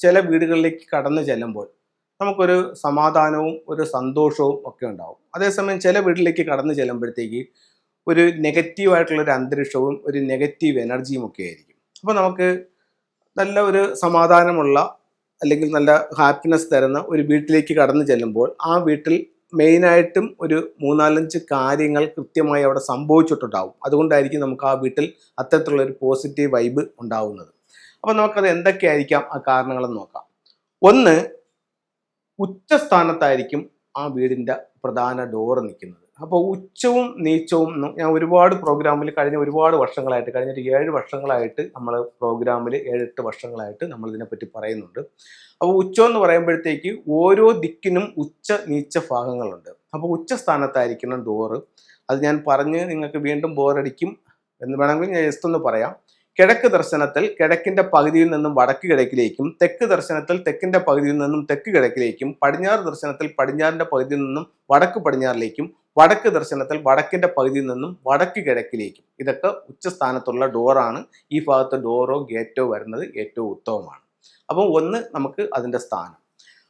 ചില വീടുകളിലേക്ക് കടന്നു ചെല്ലുമ്പോൾ നമുക്കൊരു സമാധാനവും ഒരു സന്തോഷവും ഒക്കെ ഉണ്ടാവും. അതേസമയം ചില വീട്ടിലേക്ക് കടന്നു ചെല്ലുമ്പോഴത്തേക്ക് ഒരു നെഗറ്റീവായിട്ടുള്ള ഒരു അന്തരീക്ഷവും ഒരു നെഗറ്റീവ് എനർജിയും ഒക്കെ ആയിരിക്കും. അപ്പോൾ നമുക്ക് നല്ല ഒരു സമാധാനമുള്ള അല്ലെങ്കിൽ നല്ല ഹാപ്പിനെസ് തരുന്ന ഒരു വീട്ടിലേക്ക് കടന്നു ചെല്ലുമ്പോൾ ആ വീട്ടിൽ മെയിനായിട്ടും ഒരു മൂന്നാലഞ്ച് കാര്യങ്ങൾ കൃത്യമായി അവിടെ സംഭവിച്ചിട്ടുണ്ടാവും. അതുകൊണ്ടായിരിക്കും നമുക്ക് ആ വീട്ടിൽ അത്തരത്തിലുള്ള ഒരു പോസിറ്റീവ് വൈബ് ഉണ്ടാവുന്നത്. അപ്പോൾ നമുക്കത് എന്തൊക്കെയായിരിക്കാം? ആ കാരണങ്ങളെന്ന് നോക്കാം. ഒന്ന് ഉച്ചസ്ഥാനത്തായിരിക്കും ആ വീടിന്റെ പ്രധാന ഡോറ് നിൽക്കുന്നത്. അപ്പോൾ ഉച്ചവും നീച്ചവും ഞാൻ ഒരുപാട് പ്രോഗ്രാമിൽ കഴിഞ്ഞ ഒരുപാട് വർഷങ്ങളായിട്ട് കഴിഞ്ഞൊരു ഏഴ് വർഷങ്ങളായിട്ട് നമ്മൾ പ്രോഗ്രാമിൽ ഏഴെട്ട് വർഷങ്ങളായിട്ട് നമ്മൾ ഇതിനെപ്പറ്റി പറയുന്നുണ്ട്. അപ്പോൾ ഉച്ചം എന്ന് പറയുമ്പോഴത്തേക്ക് ഓരോ ദിക്കിനും ഉച്ച നീച്ച ഭാഗങ്ങളുണ്ട്. അപ്പോൾ ഉച്ച സ്ഥാനത്തായിരിക്കണം ഡോറ് അത് ഞാൻ പറഞ്ഞ് നിങ്ങൾക്ക് വീണ്ടും ബോറടിക്കും എന്ന് വേണമെങ്കിൽ ഞാൻ ജസ്റ്റ് ഒന്ന് പറയാം. കിഴക്ക് ദർശനത്തിൽ കിഴക്കിന്റെ പകുതിയിൽ നിന്നും വടക്ക് കിഴക്കിലേക്കും തെക്ക് ദർശനത്തിൽ തെക്കിന്റെ പകുതിയിൽ നിന്നും തെക്ക് കിഴക്കിലേക്കും പടിഞ്ഞാറ് ദർശനത്തിൽ പടിഞ്ഞാറിന്റെ പകുതിയിൽ നിന്നും വടക്ക് പടിഞ്ഞാറിലേക്കും വടക്ക് ദർശനത്തിൽ വടക്കിന്റെ പകുതിയിൽ നിന്നും വടക്ക് കിഴക്കിലേക്കും. ഇതൊക്കെ ഉച്ചസ്ഥാനത്തുള്ള ഡോറാണ് ഈ ഭാഗത്ത് ഡോറോ ഗേറ്റോ വരുന്നത് ഏറ്റവും ഉത്തമമാണ്. അപ്പോൾ ഒന്ന് നമുക്ക് അതിന്റെ സ്ഥാനം.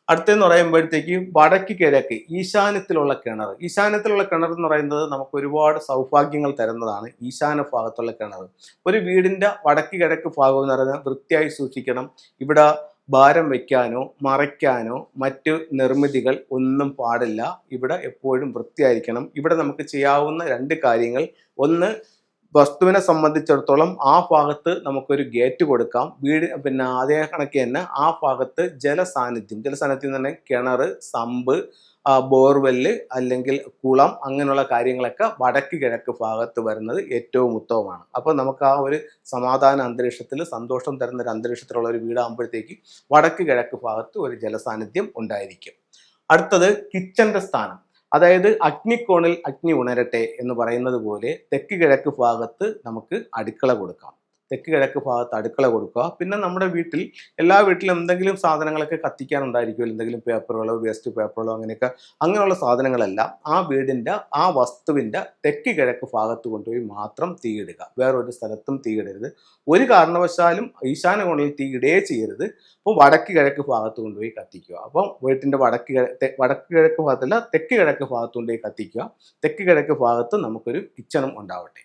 അടുത്തെന്ന് പറയുമ്പോഴത്തേക്ക് വടക്ക് കിഴക്ക് ഈശാനത്തിലുള്ള കിണർ. ഈശാനത്തിലുള്ള കിണർ എന്ന് പറയുന്നത് നമുക്ക് ഒരുപാട് സൗഭാഗ്യങ്ങൾ തരുന്നതാണ് ഈശാന ഭാഗത്തുള്ള കിണർ. ഒരു വീടിന്റെ വടക്ക് കിഴക്ക് ഭാഗം എന്ന് പറയുന്നത് വൃത്തിയായി സൂക്ഷിക്കണം. ഇവിടെ ഭാരം വയ്ക്കാനോ മറയ്ക്കാനോ മറ്റ് നിർമ്മിതികൾ ഒന്നും പാടില്ല. ഇവിടെ എപ്പോഴും വൃത്തിയായിരിക്കണം. ഇവിടെ നമുക്ക് ചെയ്യാവുന്ന രണ്ട് കാര്യങ്ങൾ. ഒന്ന് വസ്തുവിനെ സംബന്ധിച്ചിടത്തോളം ആ ഭാഗത്ത് നമുക്കൊരു ഗേറ്റ് കൊടുക്കാം. വീട് പിന്നെ അതേ കണക്ക് തന്നെ ആ ഭാഗത്ത് ജലസാന്നിധ്യം. ജലസാന്നിധ്യം തന്നെ കിണർ സമ്പ് ബോർവെൽ ബോർവെല്ല് അല്ലെങ്കിൽ കുളം അങ്ങനെയുള്ള കാര്യങ്ങളൊക്കെ വടക്ക് കിഴക്ക് ഭാഗത്ത് വരുന്നത് ഏറ്റവും ഉത്തമമാണ്. അപ്പോൾ നമുക്ക് ആ ഒരു സമാധാന അന്തരീക്ഷത്തിൽ സന്തോഷം തരുന്ന ഒരു അന്തരീക്ഷത്തിലുള്ള ഒരു വീടാകുമ്പോഴത്തേക്ക് വടക്ക് കിഴക്ക് ഭാഗത്ത് ഒരു ജലസാന്നിധ്യം ഉണ്ടായിരിക്കും. അടുത്തത് കിച്ചന്റെ സ്ഥാനം. അതായത് അഗ്നിക്കോണിൽ അഗ്നി ഉണരട്ടെ എന്ന് പറയുന്നത് പോലെ തെക്ക് കിഴക്ക് ഭാഗത്ത് നമുക്ക് അടുക്കള കൊടുക്കാം. തെക്ക് കിഴക്ക് ഭാഗത്ത് അടുക്കള കൊടുക്കുക. പിന്നെ നമ്മുടെ വീട്ടിൽ എല്ലാ വീട്ടിലും എന്തെങ്കിലും സാധനങ്ങളൊക്കെ കത്തിക്കാനുണ്ടായിരിക്കുമല്ലോ. എന്തെങ്കിലും പേപ്പറുകളോ വേസ്റ്റ് പേപ്പറുകളോ അങ്ങനെയൊക്കെ അങ്ങനെയുള്ള സാധനങ്ങളെല്ലാം ആ വീടിന്റെ ആ വസ്തുവിന്റെ തെക്ക് കിഴക്ക് ഭാഗത്ത് കൊണ്ടുപോയി മാത്രം തീയിടുക വേറൊരു സ്ഥലത്തും തീയിടരുത് ഒരു കാരണവശാലും ഈശാന കോണിൽ തീയിടേ ചെയ്യരുത്. അപ്പോൾ വടക്ക് കിഴക്ക് ഭാഗത്ത് കൊണ്ടുപോയി കത്തിക്കുക. അപ്പം വീട്ടിന്റെ വടക്ക് വടക്ക് കിഴക്ക് ഭാഗത്തല്ല തെക്ക് കിഴക്ക് ഭാഗത്ത് കൊണ്ടുപോയി കത്തിക്കുക. തെക്ക് കിഴക്ക് ഭാഗത്ത് നമുക്കൊരു കിച്ചണും ഉണ്ടാവട്ടെ.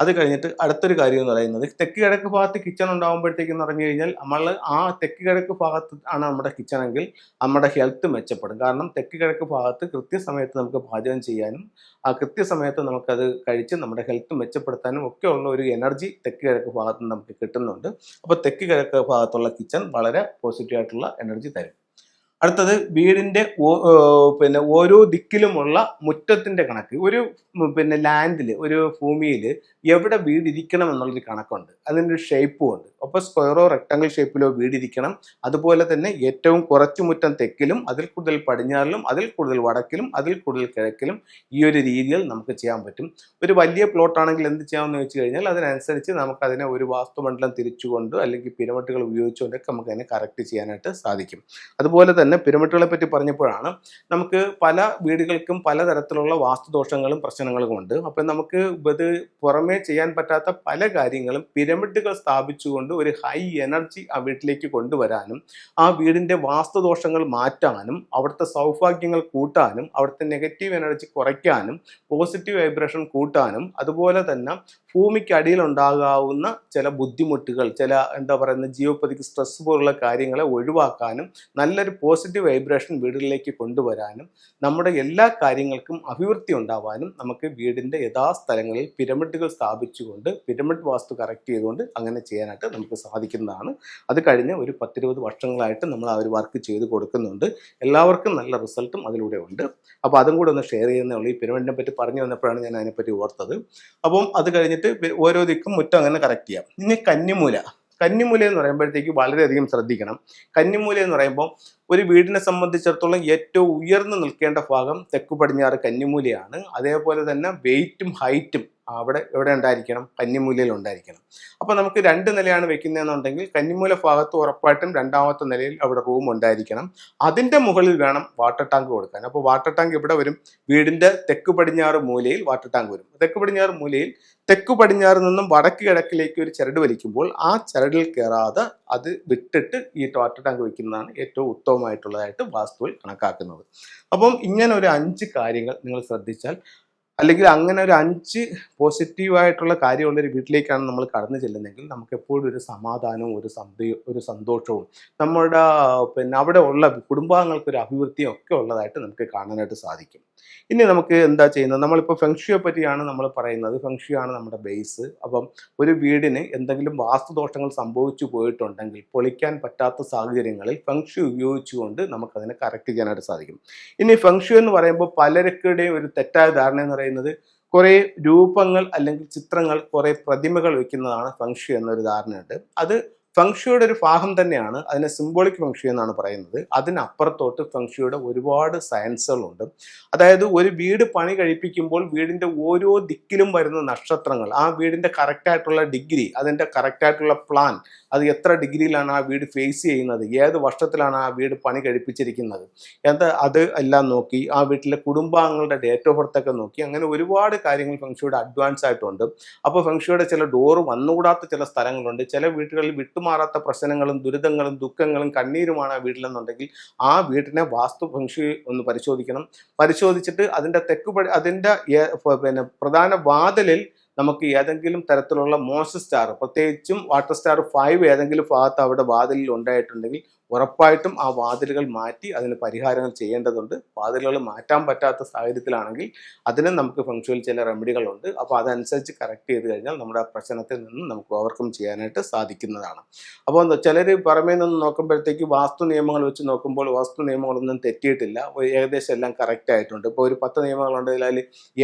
അത് കഴിഞ്ഞിട്ട് അടുത്തൊരു കാര്യം എന്ന് പറയുന്നത് തെക്ക് കിഴക്ക് ഭാഗത്ത് കിച്ചൺ ഉണ്ടാകുമ്പോഴത്തേക്ക് എന്ന് പറഞ്ഞു കഴിഞ്ഞാൽ നമ്മൾ ആ തെക്ക് കിഴക്ക് ഭാഗത്ത് ആണ് നമ്മുടെ കിച്ചൺ എങ്കിൽ നമ്മുടെ ഹെൽത്ത് മെച്ചപ്പെടും. കാരണം തെക്ക് കിഴക്ക് ഭാഗത്ത് കൃത്യസമയത്ത് നമുക്ക് പാചകം ചെയ്യാനും ആ കൃത്യസമയത്ത് നമുക്കത് കഴിച്ച് നമ്മുടെ ഹെൽത്ത് മെച്ചപ്പെടുത്താനും ഒക്കെ ഉള്ള ഒരു എനർജി തെക്ക് കിഴക്ക് ഭാഗത്ത് നമുക്ക് കിട്ടുന്നുണ്ട്. അപ്പോൾ തെക്ക് കിഴക്ക് ഭാഗത്തുള്ള കിച്ചൺ വളരെ പോസിറ്റീവ് ആയിട്ടുള്ള എനർജി തരും. അടുത്തത് വീടിന്റെ പിന്നെ ഓരോ ദിക്കിലുമുള്ള മുറ്റത്തിന്റെ കണക്ക്. ഒരു പിന്നെ ലാൻഡിൽ ഒരു ഭൂമിയിൽ എവിടെ വീടിരിക്കണം എന്നുള്ളൊരു കണക്കുണ്ട് അതിന്റെ ഷേപ്പും ഉണ്ട്. അപ്പോൾ സ്ക്വയറോ റെക്ടാങ്കിൾ ഷേപ്പിലോ വീടിരിക്കണം. അതുപോലെ തന്നെ ഏറ്റവും കുറച്ചു മുറ്റം തെക്കിലും അതിൽ കൂടുതൽ പടിഞ്ഞാറിലും അതിൽ കൂടുതൽ വടക്കിലും അതിൽ കൂടുതൽ കിഴക്കിലും ഈ ഒരു രീതിയിൽ നമുക്ക് ചെയ്യാൻ പറ്റും. ഒരു വലിയ പ്ലോട്ട് ആണെങ്കിൽ എന്ത് ചെയ്യാമെന്ന് വെച്ച് കഴിഞ്ഞാൽ അതിനനുസരിച്ച് നമുക്ക് അതിനെ ഒരു വാസ്തുമണ്ഡലം തിരിച്ചുകൊണ്ട് അല്ലെങ്കിൽ പിരമിഡുകൾ ഉപയോഗിച്ചുകൊണ്ടൊക്കെ നമുക്ക് അതിനെ കറക്റ്റ് ചെയ്യാനായിട്ട് സാധിക്കും. അതുപോലെ തന്നെ പിരമിഡുകളെ പറ്റി പറഞ്ഞപ്പോഴാണ് നമുക്ക് പല വീടുകൾക്കും പലതരത്തിലുള്ള വാസ്തുദോഷങ്ങളും പ്രശ്നങ്ങളും ഉണ്ട്. അപ്പം നമുക്ക് ഇത് പുറമേ ചെയ്യാൻ പറ്റാത്ത പല കാര്യങ്ങളും പിരമിഡുകൾ സ്ഥാപിച്ചുകൊണ്ട് ഒരു ഹൈ എനർജി ആ വീട്ടിലേക്ക് കൊണ്ടുവരാനും ആ വീടിന്റെ വാസ്തുദോഷങ്ങൾ മാറ്റാനും അവിടുത്തെ സൗഭാഗ്യങ്ങൾ കൂട്ടാനും അവിടുത്തെ നെഗറ്റീവ് എനർജി കുറയ്ക്കാനും പോസിറ്റീവ് വൈബ്രേഷൻ കൂട്ടാനും അതുപോലെ തന്നെ ഭൂമിക്ക് അടിയിലുണ്ടാകാവുന്ന ചില ബുദ്ധിമുട്ടുകൾ ചില എന്താ പറയുന്ന ജിയോപ്പതിക് സ്ട്രെസ് പോലുള്ള കാര്യങ്ങളെ ഒഴിവാക്കാനും നല്ലൊരു പോസിറ്റീവ് വൈബ്രേഷൻ വീടുകളിലേക്ക് കൊണ്ടുവരാനും നമ്മുടെ എല്ലാ കാര്യങ്ങൾക്കും അഭിവൃദ്ധി ഉണ്ടാവാനും നമുക്ക് വീടിന്റെ യഥാസ്ഥലങ്ങളിൽ പിരമിഡുകൾ സ്ഥാപിച്ചുകൊണ്ട് പിരമിഡ് വാസ്തു കറക്റ്റ് ചെയ്തുകൊണ്ട് അങ്ങനെ ചെയ്യാനായിട്ട് നമുക്ക് സാധിക്കുന്നതാണ്. അത് കഴിഞ്ഞ് ഒരു പത്തിരുപത് വർഷങ്ങളായിട്ട് നമ്മൾ ആ ഒരു വർക്ക് ചെയ്ത് കൊടുക്കുന്നുണ്ട്. എല്ലാവർക്കും നല്ല റിസൾട്ടും അതിലൂടെ ഉണ്ട്. അപ്പോൾ അതും കൂടെ ഒന്ന് ഷെയർ ചെയ്യുന്നേ ഉള്ളൂ. ഈ പിരമിഡിനെ പറ്റി പറഞ്ഞു വന്നപ്പോഴാണ് ഞാൻ അതിനെപ്പറ്റി ഓർത്തത്. അപ്പം അത് കഴിഞ്ഞിട്ട് ഓരോ ദിക്കും മുറ്റം അങ്ങനെ കറക്റ്റ് ചെയ്യാം. ഇനി കന്നിമൂല. കന്നിമൂല എന്ന് പറയുമ്പോഴത്തേക്ക് വളരെയധികം ശ്രദ്ധിക്കണം. കന്നിമൂല എന്ന് പറയുമ്പോൾ ഒരു വീടിനെ സംബന്ധിച്ചിടത്തോളം ഏറ്റവും ഉയർന്നു നിൽക്കേണ്ട ഭാഗം തെക്ക് പടിഞ്ഞാറ് കന്നിമൂലയാണ്. അതേപോലെ തന്നെ വെയിറ്റും ഹൈറ്റും അവിടെ എവിടെ ഉണ്ടായിരിക്കണം കന്നിമൂലയിൽ ഉണ്ടായിരിക്കണം. അപ്പോൾ നമുക്ക് രണ്ട് നിലയാണ് വെക്കുന്നതെന്നുണ്ടെങ്കിൽ കന്നിമൂല ഭാഗത്ത് ഉറപ്പായിട്ടും രണ്ടാമത്തെ നിലയിൽ അവിടെ റൂം ഉണ്ടായിരിക്കണം. അതിന്റെ മുകളിൽ വേണം വാട്ടർ ടാങ്ക് കൊടുക്കാൻ. അപ്പോൾ വാട്ടർ ടാങ്ക് ഇവിടെ വരും. വീടിന്റെ തെക്ക് പടിഞ്ഞാറ് മൂലയിൽ വാട്ടർ ടാങ്ക് വരും. തെക്ക് പടിഞ്ഞാറ് മൂലയിൽ തെക്ക് പടിഞ്ഞാറ് നിന്നും വടക്ക് കിഴക്കിലേക്ക് ഒരു ചരട് വലിക്കുമ്പോൾ ആ ചരടിൽ കയറാതെ അത് വിട്ടിട്ട് ഈ വാട്ടർ ടാങ്ക് വെക്കുന്നതാണ് ഏറ്റവും ഉത്തമമായിട്ടുള്ളതായിട്ട് വാസ്തുവിൽ കണക്കാക്കുന്നത്. അപ്പം ഇങ്ങനെ ഒരു അഞ്ച് കാര്യങ്ങൾ നിങ്ങൾ ശ്രദ്ധിച്ചാൽ അല്ലെങ്കിൽ അങ്ങനെ ഒരു അഞ്ച് പോസിറ്റീവായിട്ടുള്ള കാര്യമുള്ള ഒരു വീട്ടിലേക്കാണ് നമ്മൾ കടന്നു ചെല്ലുന്നതെങ്കിൽ നമുക്ക് എപ്പോഴും ഒരു സമാധാനവും ഒരു സന്തോ ഒരു സന്തോഷവും നമ്മുടെ പിന്നെ അവിടെ ഉള്ള കുടുംബാംഗങ്ങൾക്ക് ഒരു അഭിവൃദ്ധിയും ഒക്കെ ഉള്ളതായിട്ട് നമുക്ക് കാണാനായിട്ട് സാധിക്കും. ഇനി നമുക്ക് എന്താ ചെയ്യുന്നത്? നമ്മളിപ്പോൾ ഫെങ്ഷിയെ പറ്റിയാണ് നമ്മൾ പറയുന്നത്. ഫെങ്ഷിയാണ് നമ്മുടെ ബേസ് അപ്പം ഒരു വീടിന് എന്തെങ്കിലും വാസ്തുദോഷങ്ങൾ സംഭവിച്ചു പോയിട്ടുണ്ടെങ്കിൽ പൊളിക്കാൻ പറ്റാത്ത സാഹചര്യങ്ങളിൽ ഫെങ്ഷി ഉപയോഗിച്ചുകൊണ്ട് നമുക്കതിനെ കറക്റ്റ് ചെയ്യാനായിട്ട് സാധിക്കും. ഇനി ഫെങ്ഷു എന്ന് പറയുമ്പോൾ പലർക്കുടെയും ഒരു തെറ്റായ ധാരണ എന്ന് പറയുന്നത് കുറേ രൂപങ്ങൾ അല്ലെങ്കിൽ ചിത്രങ്ങൾ കുറേ പ്രതിമകൾ വെക്കുന്നതാണ് ഫെങ്ഷി എന്നൊരു ധാരണയുണ്ട്. അത് ഫംഗ്ഷയുടെ ഒരു ഭാഗം തന്നെയാണ്. അതിനെ സിംബോളിക് ഫംഗ്ഷി എന്നാണ് പറയുന്നത്. അതിനപ്പുറത്തോട്ട് ഫംഗ്ഷിയുടെ ഒരുപാട് സയൻസുകളുണ്ട് അതായത് ഒരു വീട് പണി കഴിപ്പിക്കുമ്പോൾ വീടിന്റെ ഓരോ ദിക്കിലും വരുന്ന നക്ഷത്രങ്ങൾ ആ വീടിന്റെ കറക്റ്റായിട്ടുള്ള ഡിഗ്രി അതിന്റെ കറക്റ്റായിട്ടുള്ള പ്ലാൻ അത് എത്ര ഡിഗ്രിയിലാണ് ആ വീട് ഫേസ് ചെയ്യുന്നത് ഏത് വർഷത്തിലാണ് ആ വീട് പണി കഴിപ്പിച്ചിരിക്കുന്നത് എന്ത് അത് എല്ലാം നോക്കി ആ വീട്ടിലെ കുടുംബാംഗങ്ങളുടെ ഡേറ്റ് ഓഫ് ബർത്തൊക്കെ നോക്കി അങ്ങനെ ഒരുപാട് കാര്യങ്ങൾ ഫംഗ്ഷിയുടെ അഡ്വാൻസ് ആയിട്ടുണ്ട്. അപ്പോൾ ഫംഗ്ഷിയുടെ ചില ഡോറ് വന്നുകൂടാത്ത ചില സ്ഥലങ്ങളുണ്ട്. ചില വീടുകളിൽ വിട്ടുമാറാത്ത പ്രശ്നങ്ങളും ദുരിതങ്ങളും ദുഃഖങ്ങളും കണ്ണീരുമാണ് ആ വീട്ടിലെന്നുണ്ടെങ്കിൽ ആ വീട്ടിനെ വാസ്തു ഫംഗ്ഷി ഒന്ന് പരിശോധിക്കണം. പരിശോധിച്ചിട്ട് അതിന്റെ തെക്ക് പടി അതിന്റെ പിന്നെ പ്രധാന വാതിലിൽ നമുക്ക് ഏതെങ്കിലും തരത്തിലുള്ള മോശ സ്റ്റാർ പ്രത്യേകിച്ചും വാട്ടർ സ്റ്റാർ ഫൈവ് ഏതെങ്കിലും ഭാഗത്ത് അവിടെ വാതിലിൽ ഉണ്ടായിട്ടുണ്ടെങ്കിൽ ഉറപ്പായിട്ടും ആ വാതിലുകൾ മാറ്റി അതിന് പരിഹാരങ്ങൾ ചെയ്യേണ്ടതുണ്ട്. വാതിലുകൾ മാറ്റാൻ പറ്റാത്ത സാഹചര്യത്തിലാണെങ്കിൽ അതിന് നമുക്ക് ഫംഗ്ഷനിൽ ചില റെമഡികളുണ്ട് അപ്പോൾ അതനുസരിച്ച് കറക്റ്റ് ചെയ്ത് കഴിഞ്ഞാൽ നമ്മുടെ പ്രശ്നത്തിൽ നിന്ന് നമുക്ക് ഓവർകം ചെയ്യാനായിട്ട് സാധിക്കുന്നതാണ്. അപ്പോൾ ചിലർ പുറമേ നിന്ന് നോക്കുമ്പോഴത്തേക്ക് വാസ്തു നിയമങ്ങൾ വെച്ച് നോക്കുമ്പോൾ വാസ്തു നിയമങ്ങളൊന്നും തെറ്റിയിട്ടില്ല. ഏകദേശം എല്ലാം കറക്റ്റ് ആയിട്ടുണ്ട്. ഇപ്പോൾ ഒരു പത്ത് നിയമങ്ങളുണ്ട് അതിൽ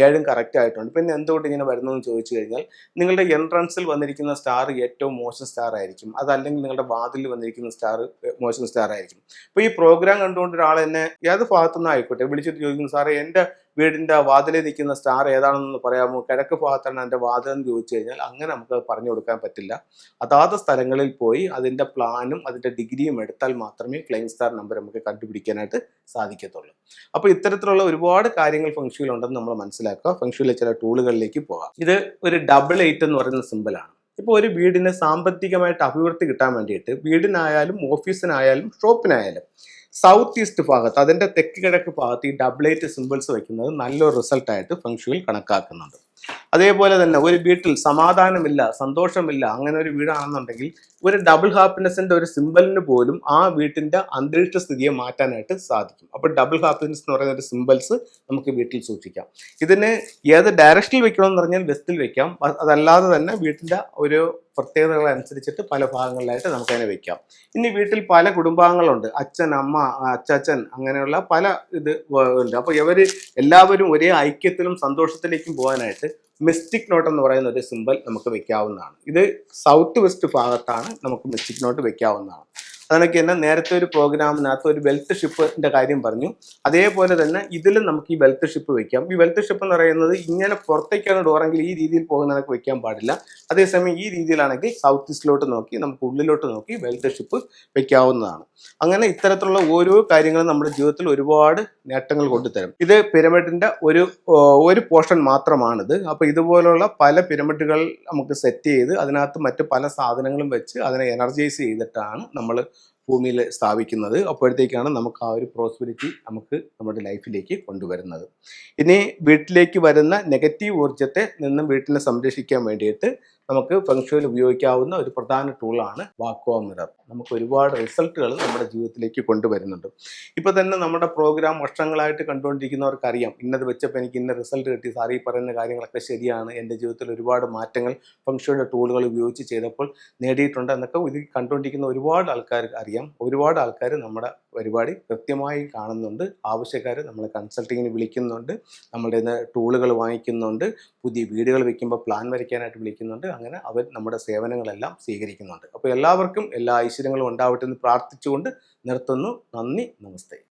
ഏഴും കറക്റ്റ് ആയിട്ടുണ്ട്. പിന്നെ എന്തുകൊണ്ട് ഇങ്ങനെ വരുന്നതെന്ന് ചോദിച്ചു കഴിഞ്ഞാൽ നിങ്ങളുടെ എൻട്രൻസിൽ വന്നിരിക്കുന്ന സ്റ്റാർ ഏറ്റവും മോശം സ്റ്റാർ ആയിരിക്കും. അതല്ലെങ്കിൽ നിങ്ങളുടെ വാതിലിൽ വന്നിരിക്കുന്ന സ്റ്റാർ മോശം സ്റ്റാർ ആയിരിക്കും. അപ്പോൾ ഈ പ്രോഗ്രാം കണ്ടുകൊണ്ട് ഒരാൾ എന്നെ ഏത് ഭാഗത്തുനിന്ന് ആയിക്കോട്ടെ വിളിച്ചിട്ട് ചോദിക്കുന്നു സാറേ എന്റെ വീടിന്റെ വാതിലിൽ നിൽക്കുന്ന സ്റ്റാർ ഏതാണെന്ന് പറയാമോ? കിഴക്ക് ഭാഗത്താണ് എന്റെ വാതിൽ എന്ന് ചോദിച്ചു കഴിഞ്ഞാൽ അങ്ങനെ നമുക്ക് പറഞ്ഞു കൊടുക്കാൻ പറ്റില്ല. അതാത് സ്ഥലങ്ങളിൽ പോയി അതിന്റെ പ്ലാനും അതിന്റെ ഡിഗ്രിയും എടുത്താൽ മാത്രമേ ഫ്ലൈങ് സ്റ്റാർ നമ്പർ നമുക്ക് കണ്ടുപിടിക്കാനായിട്ട് സാധിക്കത്തുള്ളൂ. അപ്പോൾ ഇത്തരത്തിലുള്ള ഒരുപാട് കാര്യങ്ങൾ ഫംഗ്ഷനിലുണ്ടെന്ന് നമ്മൾ മനസ്സിലാക്കുക. ഫംഗ്ഷനിലെ ചില ടൂളുകളിലേക്ക് പോകാം. ഇത് ഒരു ഡബിൾ എയ്റ്റ് എന്ന് പറയുന്ന സിമ്പിളാണ് ഇപ്പോൾ ഒരു വീടിന് സാമ്പത്തികമായിട്ട് അഭിവൃദ്ധി കിട്ടാൻ വേണ്ടിയിട്ട് വീടിനായാലും ഓഫീസിനായാലും ഷോപ്പിനായാലും സൗത്ത് ഈസ്റ്റ് ഭാഗത്ത് അതിന്റെ തെക്ക് കിഴക്ക് ഭാഗത്ത് ഈ ഡബിൾ എയ്റ്റ് സിമ്പിൾസ് വയ്ക്കുന്നത് നല്ലൊരു റിസൾട്ടായിട്ട് ഫംഗ്ഷനിൽ കണക്കാക്കുന്നുണ്ട്. അതേപോലെ തന്നെ ഒരു വീട്ടിൽ സമാധാനമില്ല സന്തോഷമില്ല അങ്ങനെ ഒരു വീടാണെന്നുണ്ടെങ്കിൽ ഒരു ഡബിൾ ഹാപ്പിനെസിന്റെ ഒരു സിമ്പലിന് പോലും ആ വീട്ടിന്റെ അന്തരീക്ഷ സ്ഥിതിയെ മാറ്റാനായിട്ട് സാധിക്കും. അപ്പോൾ ഡബിൾ ഹാപ്പിനെസ് എന്ന് പറയുന്ന ഒരു സിമ്പിൾസ് നമുക്ക് വീട്ടിൽ സൂക്ഷിക്കാം. ഇതിന് ഏത് ഡയറക്ഷനിൽ വെക്കണമെന്ന് പറഞ്ഞാൽ വെസ്റ്റിൽ വെക്കാം. അതല്ലാതെ തന്നെ വീട്ടിന്റെ ഒരു പ്രത്യേകതകൾ അനുസരിച്ചിട്ട് പല ഭാഗങ്ങളിലായിട്ട് നമുക്കതിനെ വെക്കാം. ഇനി വീട്ടിൽ പല കുടുംബാംഗങ്ങളുണ്ട്. അച്ഛൻ അമ്മ അച്ചാച്ചൻ അങ്ങനെയുള്ള പല ഇത് ഉണ്ട്. അപ്പോൾ ഇവർ എല്ലാവരും ഒരേ ഐക്യത്തിലും സന്തോഷത്തിലേക്കും പോകാനായിട്ട് മിസ്റ്റിക് നോട്ട് എന്ന് പറയുന്ന ഒരു സിമ്പൽ നമുക്ക് വെക്കാവുന്നതാണ്. ഇത് സൗത്ത് വെസ്റ്റ് ഭാഗത്താണ് നമുക്ക് മിസ്റ്റിക് നോട്ട് വെക്കാവുന്നതാണ്. അതൊക്കെ തന്നെ നേരത്തെ ഒരു പ്രോഗ്രാമിനകത്ത് ഒരു വെൽത്ത് ഷിപ്പിന്റെ കാര്യം പറഞ്ഞു. അതേപോലെ തന്നെ ഇതിലും നമുക്ക് ഈ വെൽത്ത് ഷിപ്പ് വെക്കാം. ഈ വെൽത്ത് ഷിപ്പ് എന്ന് പറയുന്നത് ഇങ്ങനെ പുറത്തേക്കാണ് ഡോറെങ്കിൽ ഈ രീതിയിൽ പോകുന്നതൊക്കെ വെക്കാൻ പാടില്ല. അതേസമയം ഈ രീതിയിലാണെങ്കിൽ സൗത്ത് ഈസ്റ്റിലോട്ട് നോക്കി നമുക്ക് ഉള്ളിലോട്ട് നോക്കി വെൽത്ത് ഷിപ്പ് വെക്കാവുന്നതാണ്. അങ്ങനെ ഇത്തരത്തിലുള്ള ഓരോ കാര്യങ്ങളും നമ്മുടെ ജീവിതത്തിൽ ഒരുപാട് നേട്ടങ്ങൾ കൊണ്ടുതരും. ഇത് പിരമിഡിന്റെ ഒരു ഒരു പോർഷൻ മാത്രമാണിത്. അപ്പോൾ ഇതുപോലുള്ള പല പിരമിഡുകൾ നമുക്ക് സെറ്റ് ചെയ്ത് അതിനകത്ത് മറ്റ് പല സാധനങ്ങളും വെച്ച് അതിനെ എനർജൈസ് ചെയ്തിട്ടാണ് നമ്മൾ ഭൂമിയിൽ സ്ഥാപിക്കുന്നത് അപ്പോഴത്തേക്കാണ് നമുക്ക് ആ ഒരു പ്രോസ്പെരിറ്റി നമുക്ക് നമ്മുടെ ലൈഫിലേക്ക് കൊണ്ടുവരുന്നത്. ഇനി വീട്ടിലേക്ക് വരുന്ന നെഗറ്റീവ് ഊർജത്തെ നിന്നും വീട്ടിനെ സംരക്ഷിക്കാൻ വേണ്ടിയിട്ട് നമുക്ക് ഫംഗ്ഷനിൽ ഉപയോഗിക്കാവുന്ന ഒരു പ്രധാന ടൂളാണ് വാക്കോ മിറർ നമുക്ക് ഒരുപാട് റിസൾട്ടുകൾ നമ്മുടെ ജീവിതത്തിലേക്ക് കൊണ്ടുവരുന്നുണ്ട്. ഇപ്പോൾ തന്നെ നമ്മുടെ പ്രോഗ്രാം വർഷങ്ങളായിട്ട് കണ്ടുകൊണ്ടിരിക്കുന്നവർക്ക് അറിയാം ഇന്നത് വെച്ചപ്പോൾ എനിക്ക് ഇന്ന റിസൾട്ട് കിട്ടി സാർ ഈ പറയുന്ന കാര്യങ്ങളൊക്കെ ശരിയാണ്. എന്റെ ജീവിതത്തിൽ ഒരുപാട് മാറ്റങ്ങൾ ഫംഗ്ഷയുടെ ടൂളുകൾ ഉപയോഗിച്ച് ചെയ്തപ്പോൾ നേടിയിട്ടുണ്ട് എന്നൊക്കെ ഇത് കണ്ടുകൊണ്ടിരിക്കുന്ന ഒരുപാട് ആൾക്കാർ അറിയാം. ഒരുപാട് ആൾക്കാർ നമ്മുടെ പരിപാടി കൃത്യമായി കാണുന്നുണ്ട്. ആവശ്യക്കാർ നമ്മളെ കൺസൾട്ടിങ്ങിന് വിളിക്കുന്നുണ്ട്. നമ്മളുടെ ടൂളുകൾ വാങ്ങിക്കുന്നുണ്ട്. പുതിയ വീടുകൾ വയ്ക്കുമ്പോൾ പ്ലാൻ വരയ്ക്കാനായിട്ട് വിളിക്കുന്നുണ്ട്. അങ്ങനെ അവർ നമ്മുടെ സേവനങ്ങളെല്ലാം സ്വീകരിക്കുന്നുണ്ട്. അപ്പോൾ എല്ലാവർക്കും എല്ലാ ഐശ്വര്യങ്ങളും ഉണ്ടാവട്ടെ എന്ന് പ്രാർത്ഥിച്ചുകൊണ്ട് നിർത്തുന്നു. നന്ദി നമസ്തേ.